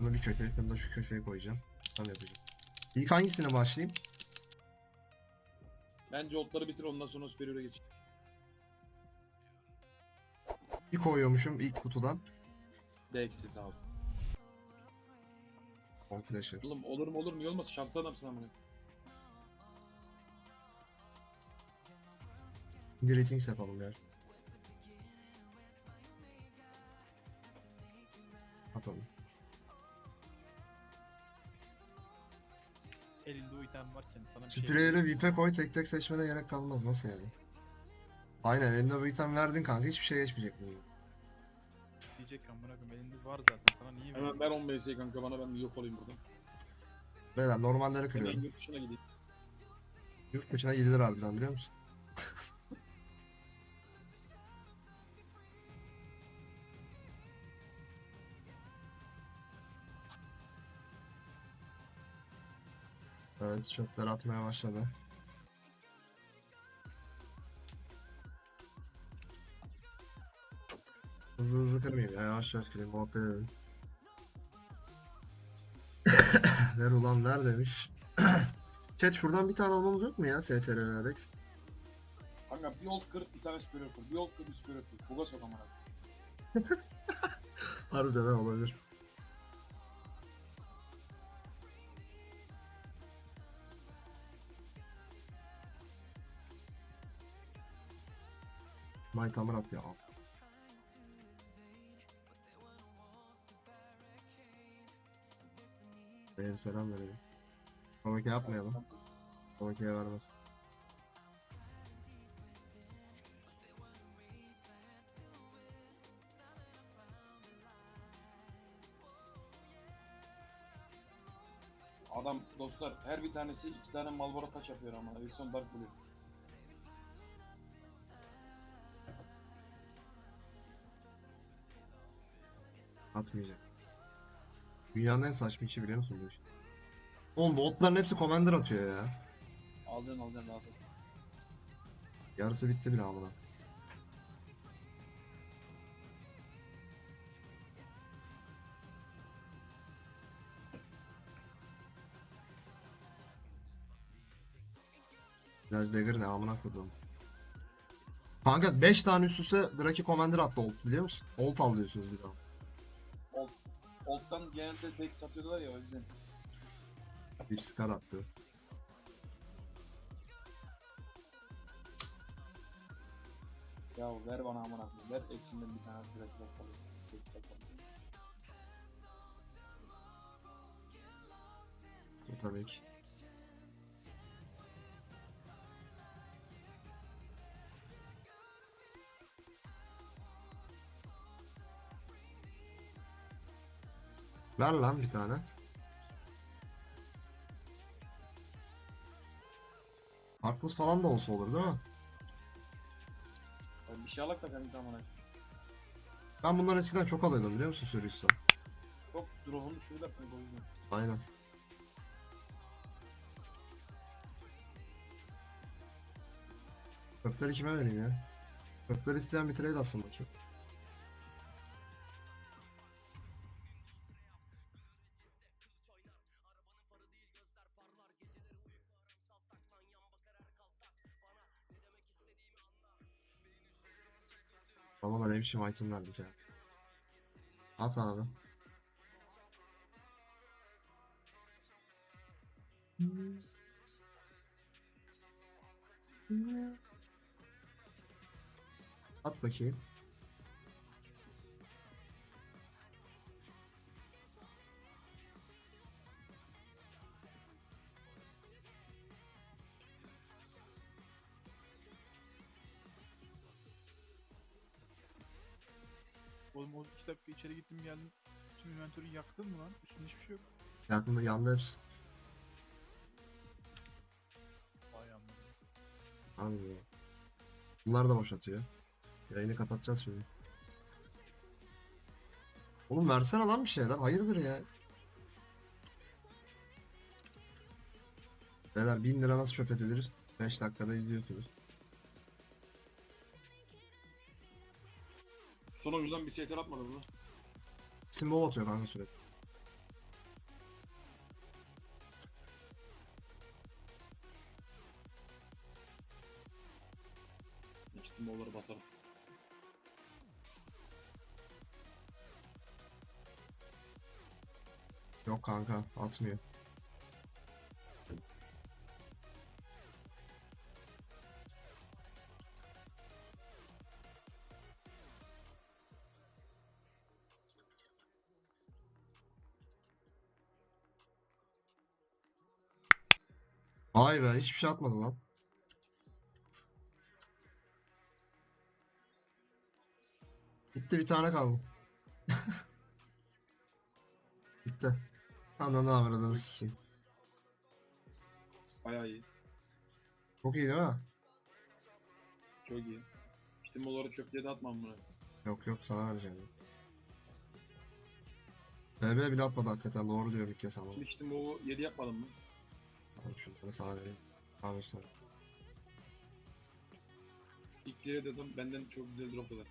Bunu bir köşeye, bunu da şu köşeye koyacağım. Tam yapacağım. İlk hangisine başlayayım? Bence otları bitir ondan sonra superior'a geç. Bir koyuyormuşum ilk kutudan. DX'si abi. Komple Oğlum olur mu olur mu? Niye olmasın? Şanslı adamsın amına. Bir ratings yapalım ya. İtem varken sana bir şey koy tek tek seçmene gerek kalmaz. Nasıl yani? Aynen eline bu item verdin kanka hiçbir şey geçmeyecek bunu. diyecek amına koyayım elinde var zaten sana niye Hemen ver 10 BS kanka bana ben bir yok olayım buradan. Beyler normalleri Hemen kırıyorum. yurt dışına gideyim. Yurt dışına gidilir harbiden biliyor musun? Evet çöpler atmaya başladı. Hızlı hızlı kırmayayım ya yavaş yavaş kırayım muhabbet edelim. ver ulan ver demiş. Chat şuradan bir tane almamız yok mu ya STR ve Alex? Kanka bir old kır bir tane superior kır. Bir old kır bir superior kır. Buga sok amına. Harbiden ha, olabilir. May tamir at ya. Benim selam verelim. Sonraki yapmayalım. Sonrakiye vermez. Adam dostlar her bir tanesi iki tane Malboro taç yapıyor ama. Wilson Dark Blue. Atmayacak. Dünyanın en saçma işi biliyor musun bu iş? Oğlum bu otların hepsi commander atıyor ya. Alacaksın rahat ol. Yarısı bitti bile amına. Biraz dagger ne amına koydum. Kanka 5 tane üst üste Draki Commander attı Old biliyor musun? Old al diyorsunuz bir daha. Old'dan genelde deck satıyorlar ya o yüzden. Deep Scar attı. Ya ver bana amına koyayım. Ver içinden bir tane direkt basalım. Tek basalım. Tabii Ver lan bir tane. Haklısın falan da olsa olur değil mi? Ya bir şey alak da kanka amına. Ben bunları eskiden çok alıyordum biliyor musun Sirius'tan? Çok drop'unu şurada kanka o yüzden. Aynen. Kırkları kime vereyim ya? Kırkları isteyen bir trade atsın bakayım. Ama da ne biçim item verdik ya. At abi. At bakayım. Oğlum o 2 dakika içeri gittim geldim. Tüm inventörü yaktın mı lan? Üstünde hiçbir şey yok. Yakında yandı hepsi. Vay amına. Abi ya. Bunlar da boş atıyor. Yayını kapatacağız şimdi. Oğlum versene lan bir şeyler. Hayırdır ya. Beyler 1000 lira nasıl çöp edilir? 5 dakikada izliyorsunuz. Son oyuncudan bir CTR atmadı bunu. Simbol atıyor kanka sürekli. İki Simbolları basarım. Yok kanka atmıyor. Vay be hiçbir şey atmadı lan. Gitti bir tane kaldı. Gitti. Ananı avradını sikeyim. Bayağı iyi. Çok iyi değil mi? Çok iyi. Steamballer'ı çöplüğe de atmam bunu. Yok yok sana vereceğim. BB bile atmadı hakikaten doğru diyor bir kez ama. Şimdi Steamballer'ı 7 yapmadım mı? Tamam şunları sana vereyim. Tamam işte. İlk dedim benden çok güzel drop eder.